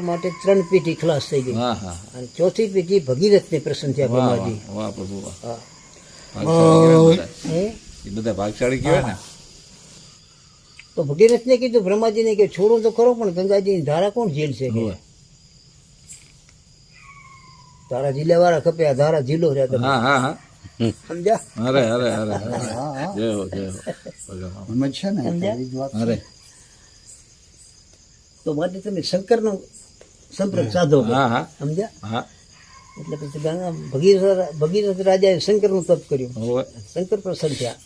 માટે ત્રણ પેઢી ખલાસ થઈ ગઈ. હા હા અને ચોથી પેઢી ભગીરથને પ્રસન્ન થયા બ્રહ્માજી વાહ પ્રભુ? એ બધા ભાગશાળી કહેવાય ને? તો ભગીરથને કીધું બ્રહ્માજીને કે છોડો તો ખરો પણ ગંગાજીની ધારા કોણ ઝીલ છે? કે તારા જિલ્લા વાળા ખપે આ ધારા ઝીલો રહ્યા તમે. હા હા હા. સમજ્યા? અરે અરે અરે જય હો જય હો. ભગવાન. સમજ્યા અરે. તો માટે તમે શંકરનો સંપર્ક સાધો સમજ્યા? એટલે પછી ગંગા ભગીરથ ભગીરથ રાજાએ શંકરનું તપ કર્યું. શંકર પ્રસન્ન થયા.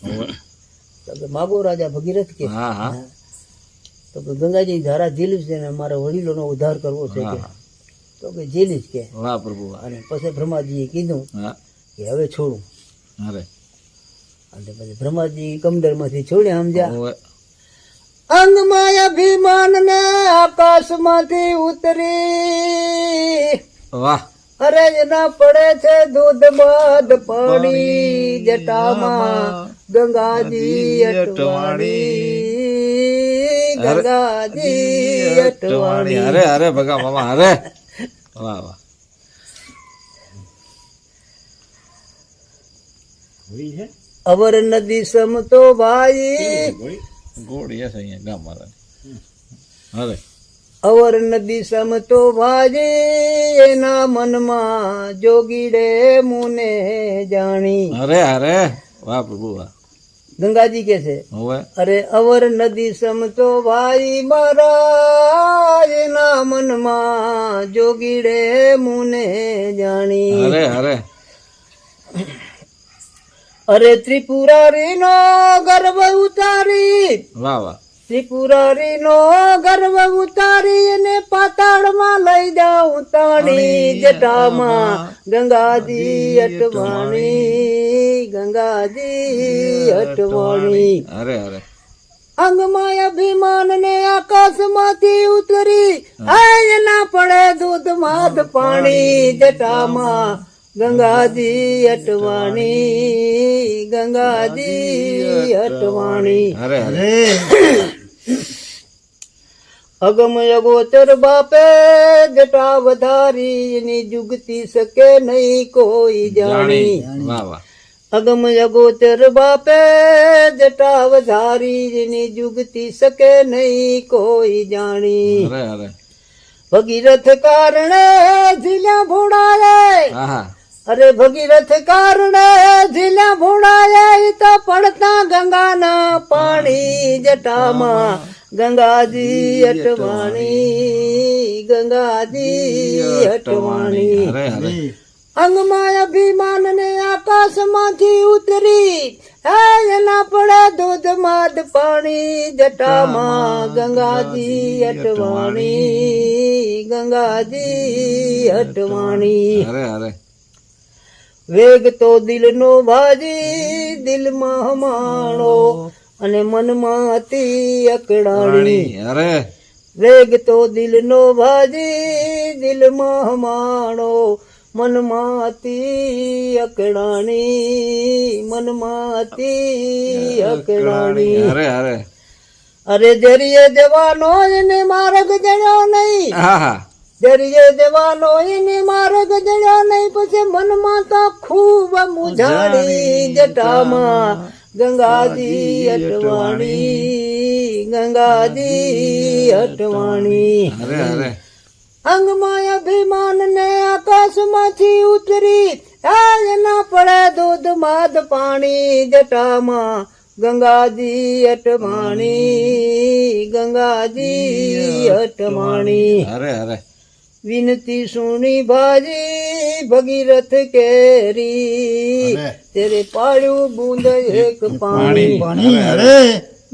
માગો રાજા ભગીરથ કે તો કે ગંગાજી ધારા ઝીલું છે ને મારા વડીલોનો ઉદ્ધાર કરવો છે કે. તો કે ઝીલી જ કે. વાહ પ્રભુ અને પછી બ્રહ્માજીએ કીધું કે હવે છોડું. હવે અને પછી બ્રહ્માજી માંથી છોડ્યા સમજ્યા? અંગમાં અભિમાન ને આકાશમાંથી ઉતરી. વાહ. અરે એના પડે છે દૂધ મધ પાણી જટામાં ગંગાજી અટવાણી. ગંગાજી અટવાણી. અરે અરે ભગા મામા અરે. વાહ વાહ. અવર નદી સમતો ભાઈ ગોળી હશે અહીંયા ગામ મારા અરે અવર નદી સમતો વાજે એના મનમાં જોગીડે મુને જાણી. અરે અરે વાહ પ્રભુ વાહ. ગંગાજી કે છે અરે અવર નદી સમતો ભાઈ મારા એના મનમાં જોગીડે મુને જાણી. અરે અરે. અરે ત્રિપુરારી નો ગર્વ ઉતારી. વાહ વાહ. ત્રિપુરારી નો ગર્વ ઉતારી અને પાતાળમાં લઈ જાઉં તાણી જટામાં ગંગાજી અટવાણી. ગંગાજી અટવાણી. અરે અરે. અંગમાં અભિમાન ને આકાશમાંથી ઉતરી. આજ ના પડે દૂધ માધ પાણી. જટામાં ગંગાજી અટવાણી ગંગાજી અટવાણી. અરે અરે અગમ અગોચર બાપે જટા વધારી ની જુગતી શકે નહીં કોઈ જાણી. અગમ અગોચર બાપે જટા વધારી ની જુગતી શકે નહીં કોઈ જાણી. ભગીરથ કારણે હા હા અરે ભગીરથ કારણે ઝીલા ઈ તો પડતા ગંગાના પાણી જટામાં ગંગાજી અટવાણી ગંગાજી અટવાણી. અંગમાં અભિમાન ને આકાશમાંથી ઉતરી હે એના પડે દૂધ માદ પાણી જટામાં ગંગાજી અટવાણી ગંગાજી અટવાણી. અરે અરે વેગ તો દિલનો ભાજી દિલમાં હમાણો અને મનમાં હતી અકડાણી અરે. વેગ તો દિલનો ભાજી દિલમાં હમાણો મનમાં હતી અકડાણી મનમાં હતી અકડાણી અરે અરે. અરે જરીએ જવાનો એને માર્ગ જણ્યો નહીં. હા હા. જરીએ દેવાનો એને માર્ગ જડ્યા નહીં પછી મનમાં તો ખૂબ મુજાણી જટામાં ગંગાજી અટવાણી ગંગાજી અટવાણી. અંગમાં અભિમાન ને આકાશમાંથી ઉતરી ના પડે દૂધ માદ પાણી જટામાં. ગંગાજી અટવાણી ગંગાજી અટવાણી. અરે અરે. વિનતી સુણી ભાજી ભગીરથ કેરી. તેરે પાડ્યું બુંદ એક પાણી.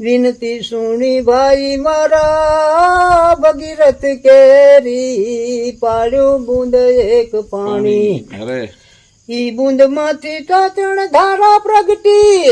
વિનતી સુણી ભાઈ મારા ભગીરથ કેરી. પાડ્યું બુંદ એક પાણી. ઈ બુંદમાંથી ત્રણ ધારા પ્રગટી.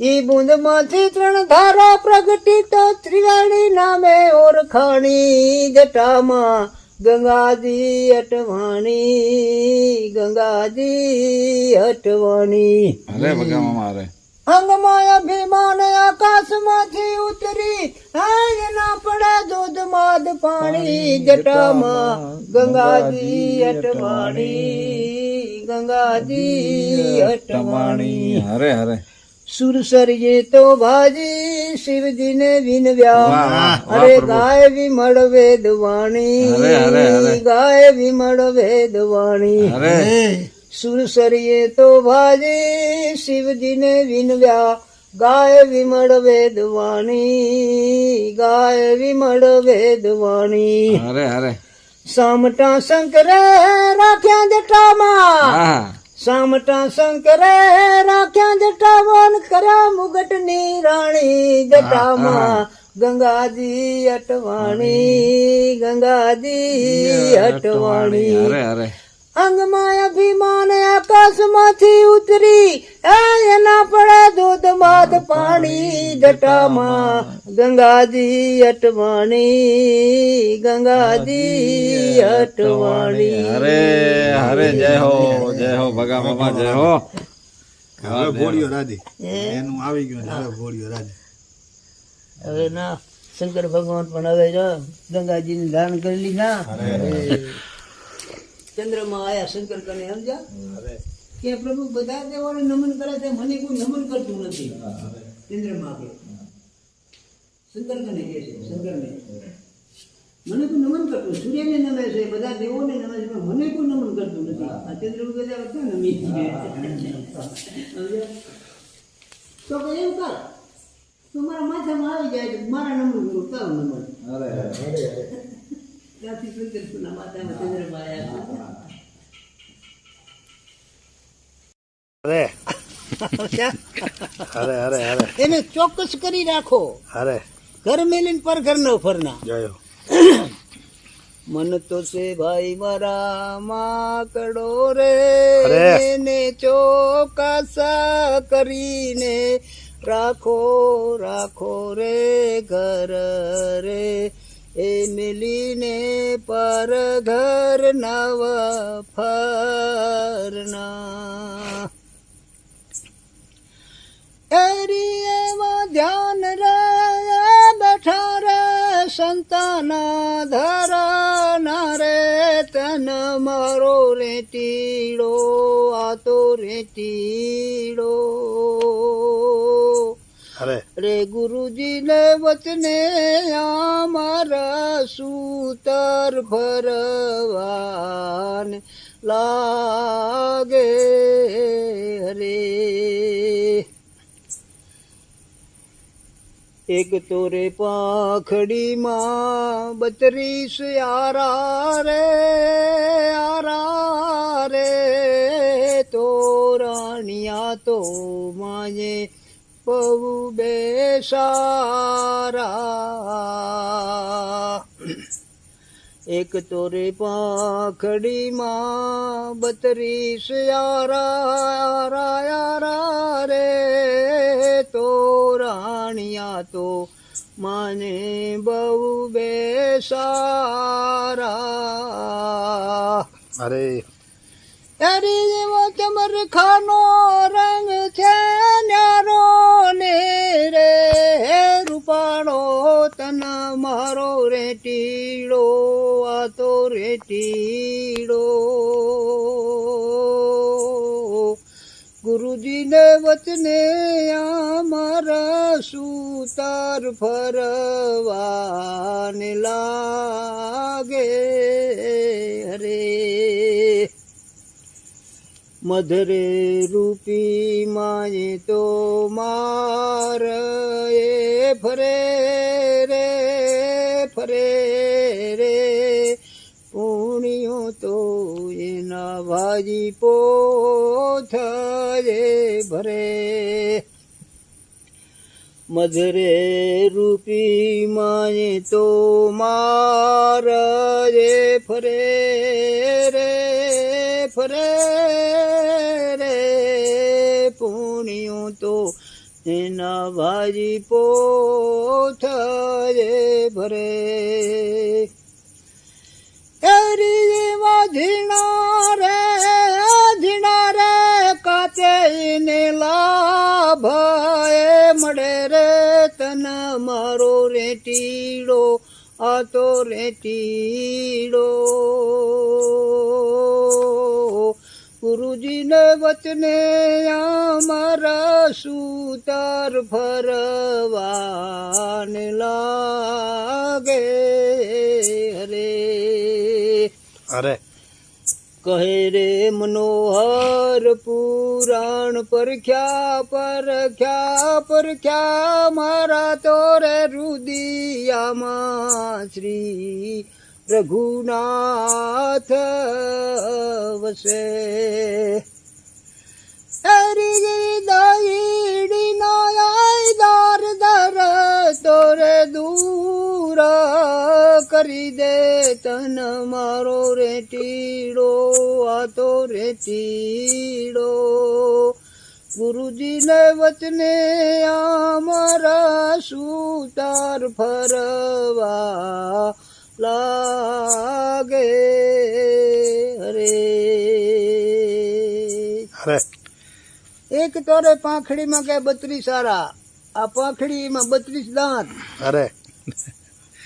ઈ બુંદમાંથી ત્રણ ધારા પ્રગટી તો ત્રિવેણી નામે ઓળખાણી. જટામાં ગંગાજી અટવાણી ગંગાજી અટવાણી. અરે ભગવાન મારે. અંગમાં અભિમાન આકાશમાંથી ઉતરી આય ના પડે દૂધમાં પાણી જટામાં ગંગાજી અટવાણી ગંગાજી અટવાણી. હરે હરે. સુરસરીએ તો ભાજી શિવજીને વિનવ્યા. અરે. ગાય વિમળ વેદવાણી. અરે, અરે, અરે. ગાય વિમળ વેદવાણી. અરે. સુરસરીએ તો ભાજી શિવજીને વિનવ્યા. ગાય વિમળ વેદવાણી. ગાય વિમળ વેદવાણી. હરે હરે સામટા શંકરે રાખ્યા જટામાં હા. સામટા શંકરે રાખ્યા જટાવન કર્યા મુગટની રાણી જટામાં. ગંગાજી અટવાણી ગંગાજી અટવાણી. અરે હરે અંગમાં અભિમાન આકાશમાંથી ઉતરી એના પડે દૂધ માધ પાણી જટામાં. ગંગાજી અટવાણી ગંગાજી અટવાણી. હરે હરે જય હો જય હો ભગા બાબા જય હો. હવે રાધી. એનું આવી ગયું ને હવે રાધી. હવે ના શંકર ભગવાન પણ હવે જો ગંગાજીને દાન કરી લીધા ચંદ્રમાં આયા શંકર કને સમજ્યા કે પ્રભુ બધા દેવોને નમન કરે છે મને કોઈ નમન કરતું નથી. ચંદ્રમાં કે શંકર કને કે છે શંકરને. મને કોઈ નમન કરતું સૂર્યને નમે છે બધા દેવોને નમે છે પણ મને કોઈ નમન કરતું નથી. આ ચંદ્ર બધા બધા નમી છે તો કે એમ કર. તું મારા માથામાં આવી જાય તો મારા નમન કરું તારું નમન ત્યાંથી શંકરજીના માથામાં ચંદ્રમાં આવ્યા અરે. અરે. અરે અરે એને ચોક્કસ કરી રાખો. અરે. ઘર મેલીને પર ઘર નો ફરના. જયો. મન તો છે ભાઈ મારા માકડો રે. ને ચોકાસા કરીને રાખો રાખો રે ઘર રે. એ મિલીને પર ઘર નવ ફરના. એરી એમાં ધ્યાન રે બેઠા રે સંતાન ધરના રે તન મારો રેટીડો આ તો રેટીડો અરે. રે ગુરુજીને વચને અમારા સૂતર ભરવાન લાગે હરે એક તો રે પાંખડીમાં બત્રીસ આરા રે આરા રે, તો રાણિયા તો માયે બહુ બેસારા એક તો રે પાંખડીમાં બત્રીસ યારા યારા રે. તો રાણિયા તો માને બહુ બેસારા અરે. અરે જેવો ચમર ખાનો રંગ છે ને તન મારો રેટીડો આ તો રેટીડો ગુરુજીને વચને અમારા સૂતર ફરવાને લાગે હરે. મધરે રૂપી માએ તો માર એ ફરે રે ફરે રે પૂણ્યો તો એના ભાજી પોથરે ભરે મધરે રૂપી માએ તો માર રે ફરે રે ફરે એના પોથરે પોથ રે ભરે. એરી ઝીણા રે ઝીણા રે કાચે ને લાભ તન મારો રેટીડો, આ તો રેટીડો. ગુરુજીને વચને અમારા સુતાર ફરવાને લાગે હરે અરે. કહે રે મનોહર પુરાણ પરખ્યા પરખ્યા પરખ્યા મારા તો રે રુદિયામાં શ્રી રઘુનાથ વસે. હરી દાઈડી નાય દાર દર તોરે દૂર કરી દે તન મારો રેટીડો આ તો રેટીડો ગુરુજીને વચને અમારા સુતાર ફરવા લાગે હરે એક તોરે પાંખડીમાં કે બત્રીસ સારા આ પાંખડીમાં બત્રીસ દાંત. અરે.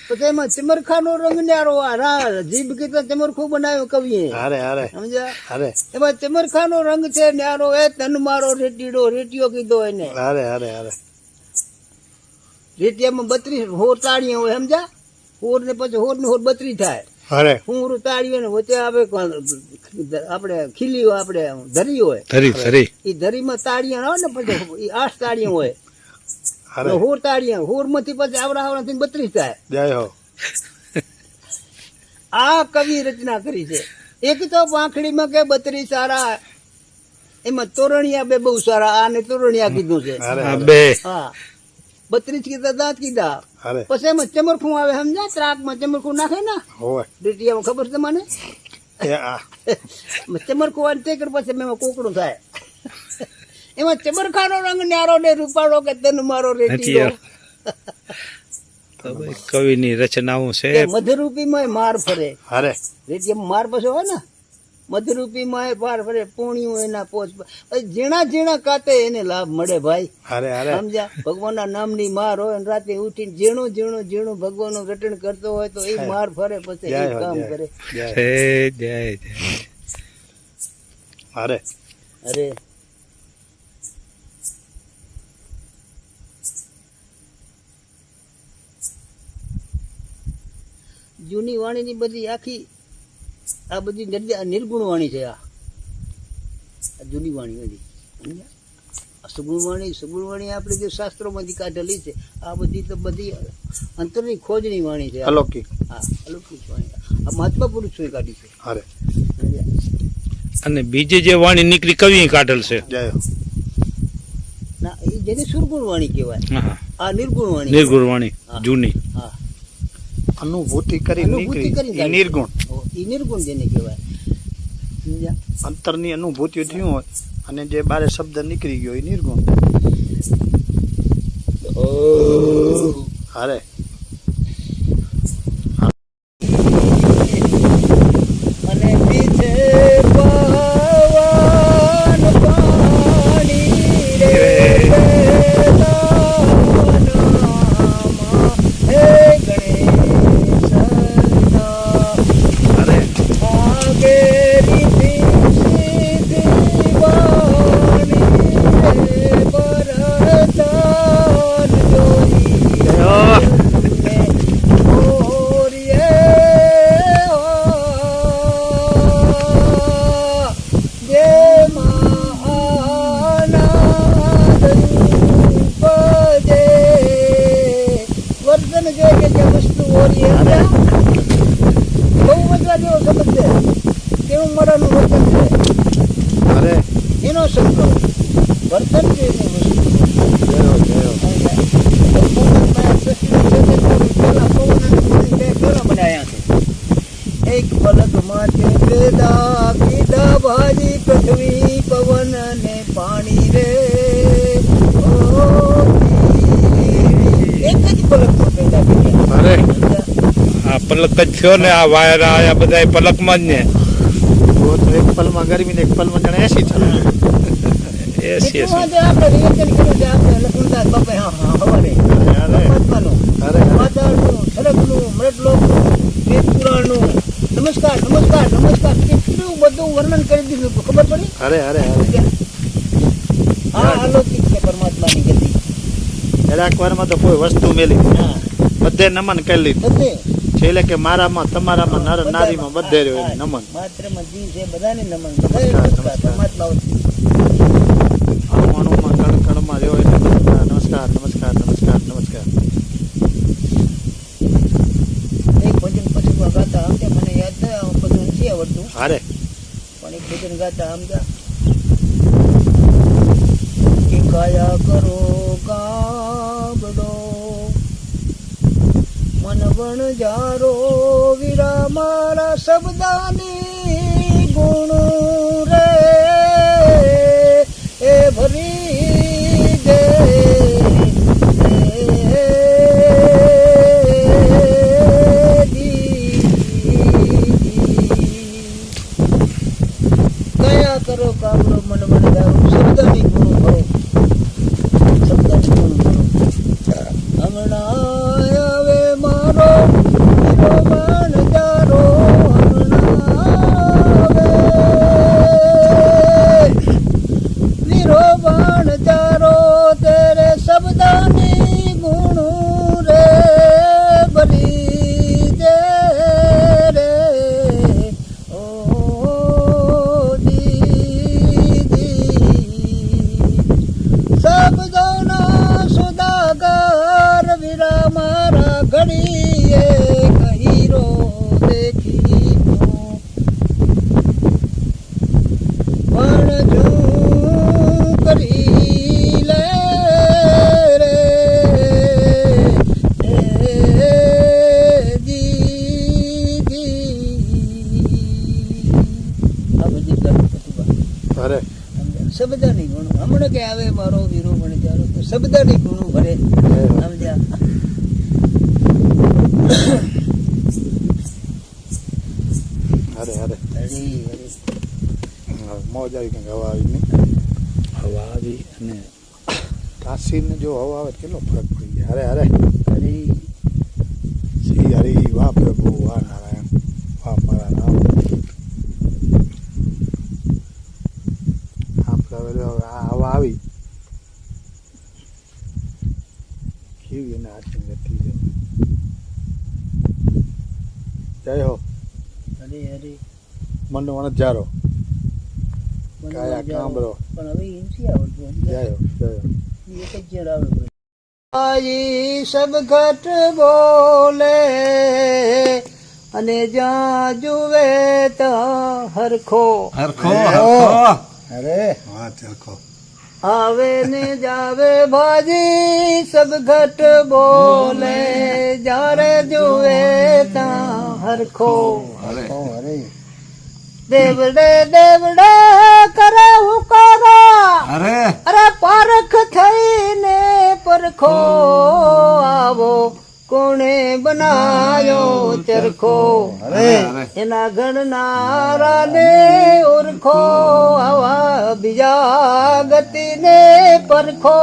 પછી એમાં ચમરખાનો રંગ ન્યારો આ રા જીભ કીધો ચમરખું બનાવ્યું કવિએ. અરે અરે. સમજ્યા? અરે. એમાં ચમરખાનો રંગ છે ન્યારો એ તન મારો રેટીડો રેટીયો કીધો એને. અરે અરે અરે. રેટિયામાં બત્રીસ હોર તાળીઓ હોય સમજ્યા? હોર ને પછી હોર ને હોર બત્રીસ થાય. અરે. હું તાળીઓ ને વચ્ચે આવે આપણે ખીલી આપણે ધરી હોય. ધરી ધરી. એ ધરીમાં તાળિયા આવે ને પછી એ આઠ તાળિયા હોય. અરે. હોર તાળિયા હોરમાંથી પછી આવડા આવડા બત્રીસ થાય. જય હો. આ કવિ રચના કરી છે. એક તો પાંખડીમાં કે બત્રીસ સારા એમાં તોરણિયા બે બહુ સારા આને તોરણિયા કીધું છે. બે. હા. બત્રીસ કીધા દાંત કીધા. પછી એમાં ચમરખું આવે સમજ્યા? ત્રાકમાં ચમરખું નાખે ને? હોય ખબર છે મને ચમરખું આવે તે કર પછી એમાં કોકડું થાય. એમાં ચમરખાનો રંગ ન્યારો ને રૂપાળો કે તન મારો રેટીયો કવિની રચનાઓ છે. મધરૂપી મધુરૂપીમાં માર ફરે. અરે. રેડિયમ માર પછી હોય ને? મધુરૂપીમાં માય પાર ફરે પૂણ્યું એના પોચ ઝીણા ઝીણા કાતે એને લાભ મળે ભાઈ. સમજ્યા? ભગવાનના નામની માર હોય ને રાતે ઉઠીને ઝીણું ઝીણું ઝીણું ભગવાનનું રટણ કરતો હોય તો એ માર ફરે પછી એ કામ કરે. અરે અરે. જૂની વાણીની બધી આખી આ બધી જગ્યા નિર્ગુણ વાણી છે આ. આ જૂની વાણી બધી? સુગુણ વાણી સુગુણ વાણી આપણે જે શાસ્ત્રોમાંથી કાઢેલી છે આ બધી તો બધી અંતરની ખોજની વાણી છે અલૌકિક. હા અલૌકિક વાણી. આ મહાત્મા પુરુષોએ કાઢી છે. અરે અને બીજી જે વાણી નીકળી કવિ કાઢેલ છે. જય ના એ જેને સુરગુણ વાણી કહેવાય. હા. આ નિર્ગુણ વાણી નિર્ગુણ વાણી હા. જૂની. હા. અનુભૂતિ કરી નિર્ગુણ નીકળી. એ નિર્ગુણ જેને કહેવાય. અંતરની અનુભૂતિ થયું હોય અને જે બારે શબ્દ નીકળી ગયો એ નિર્ગુણ. અરે અને પીછે પવન પાણી રે વેદનામાં હે ગણેશના અરે આગેરી સીધી વાણી રે પરતાન જોઈ જય હો. વર્તન જોઈએ કે વસ્તુ ઓરી બહુ મજા જેવો શબ્દ છે કેવું મરાનું વર્તન છે અરે એનો શબ્દ વર્તન છે એની વસ્તુ જય હો જય હો એક પલક માટે પેદા કીધા ભાજી પૃથ્વી પવન ને પાણી રે ઓ એક જ પલકમાં પેદા કર્યા અરે આ પલક જ થયો ને આ વાયરા આયા બધા પલકમાં જ ને. તો તો એક પલમાં ગરમી ને એક પલમાં જાણે એસી ચાલે એ છે એટલું વાંધો આપણે રિએક્શન કર્યું છે આપણે લખવું હતા બાપા હા હા હવારે. અરે પરમાત્માનું અરે અરે. પાતાળનું સરગનું મૃતલોકનું વેદ પુરાણનું નમસ્કાર નમસ્કાર નમસ્કાર. કેટલું બધું વર્ણન કરી દીધું હતું. ખબર પડી? અરે અરે અરે. હા. અલૌકિક છે પરમાત્માની ગતિ. જરાક વારમાં તો કોઈ વસ્તુ મેલી. હા. બધે નમન કરી લીધું. બધે. છેલ્લે કે મારામાં તમારામાં નર નારીમાં બધે રહ્યો એને નમન. માત્રમાં જીવ છે બધાને નમન. બધાને નમસ્કાર, નમસ્કાર. નમસ્કાર. પરમાત્મા વતી. અણુમાં કણ કણમાં રહ્યો એટલે નમસ્કાર નમસ્કાર નમસ્કાર નમસ્કાર એક ભજન પછી ગાતા સમજ્યા મને યાદ થાય ભજન નથી આવડતું. અરે પણ એક ભજન ગાતા આમ કાયા કરો કાબડો મન વણ જારો વીરા મારા શબ્દાની ગુણ રે. એ ભરી દે. કયા કરો કાબરો મન દારૂ શબ્દની ગુણ ભરો શબ્દની ગુણ ભરો હમણાં શબ્દની ગુણ. હમણાં કે આવે મારો વીરો મને ત્યારે તો શબ્દની ગુણ ભરે. સમજ્યા? અરે અરે. હરી હરી. મોજ આવી કંઈક હવા આવી હવા આવી અને કાશીને જો હવા આવે કેટલો ફરક પડી જાય. અરે અરે હરી શ્રી હરિ વાહ પ્રભુ વાહ નારાયણ વાહ મારા રામ આપણે હવે જો આ હવા આવી કેવી નથી જય હો. હરી હરી મન વણજારો કાયા કાંબરો પણ હવે એમ શી આવડતું જય હો જય હો. એક જ જણ આવે આઈ સબ ઘટ બોલે અને જ્યાં જુવે ત્યાં હરખો હરખો હરખો. અરે આવે ને જાવે ભાજી સબ ઘટ બોલે જ્યારે જુએ ત્યાં હરખો. અરે દેવડે દેવડે કરે હુકારા. અરે. અરે પારખ થઈને પરખો આવો. કોણે બનાયો ચરખો? એના ગણનારા ને ઓરખો આવા બીજા ગતિને પરખો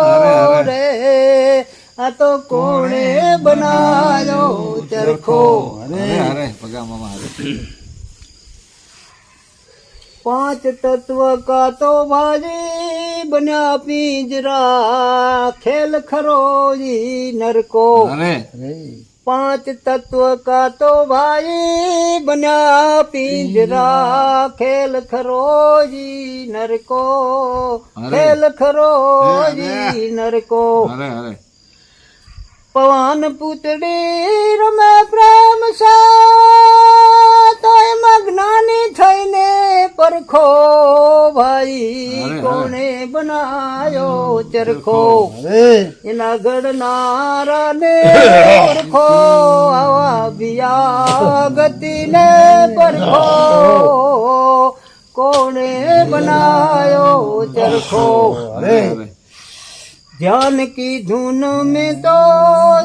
રે. આ તો કોણે બનાયો ચરખો? પાંચ તત્વ કા તો ભાજી બન્યા પિંજરા. ખેલ ખરોજી નરકો. પાંચ તત્વ કા તો ભાઈ બન્યા પિંજરા. ખેલ ખરોજી નરકો. ખેલ ખરોજી નરકો. પવન પૂતળી રમે પ્રેમ તો એમાં જ્ઞાની થઈને પરખો ભાઈ કોણે બનાયો ચરખો? એના ગડનારા ને પરખો આવા બિયા ગતિને પરખો. કોણે બનાયો ચરખો? ધ્યાન કી ધૂન મેં તો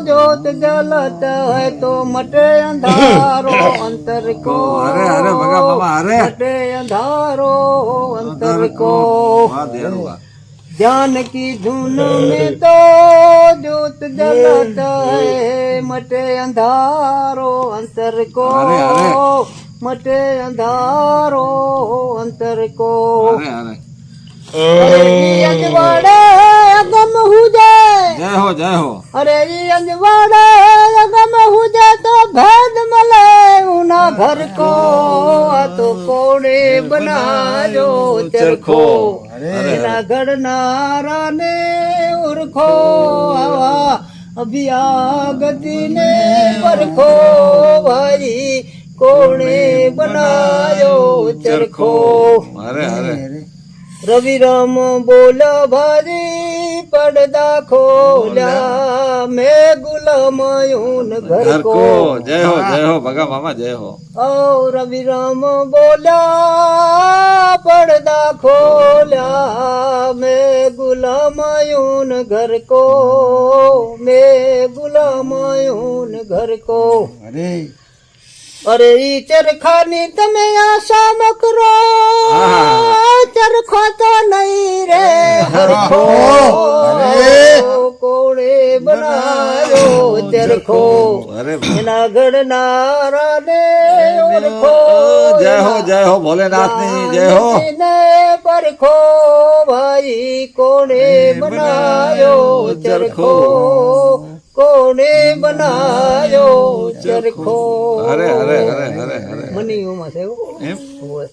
જોત જલત હે તો મટે અંધારો અંતર કો. અરે અરે ભગા બાબા અરે. મટે અંધારો અંતર કો. ધ્યાન કી ધૂન મેં તો જોત જલત હે મટે અંધારો અંતર કો. મટે અંધારો અંતર કો. અરે અરે. અજવાડા જય હો જય હો. અરે અંજવાડે ગમ હુજે તો ભેદ મલે ઉના ભર કો તો કોણે બનાજો ચરખો. એના ઘડનારા ને ઉરખો આવા અભિયા ને પરખો ભાઈ કોણે બનાયો ચરખો. રવિ રામ બોલ ભારી પડદા ખોલ્યા. મે ગુલામયુન ઘર કો જય હો જય હો ભગા મામા જય હો. ઓ રવિરામ બોલ્યા પડદા ખોલ્યા. મેં ગુલામયુન ઘર કો મેં ગુલામયુન ઘર કો અરે. અરે ઈ ચરખાની તમે આશા ન કરો ચરખો તો નહીં રે હરખો. કોણે બનાયો ચરખો? અરે એના ઘડનારા ને ઓળખો જય હો જય હો ભોલેનાથની જય હો. પરખો ભાઈ કોણે બનાયો ચરખો? કોણે બનાયો ચરખો? અરે અરે અરે અરે અરે. મનીઓમાં છે એમ? હોય.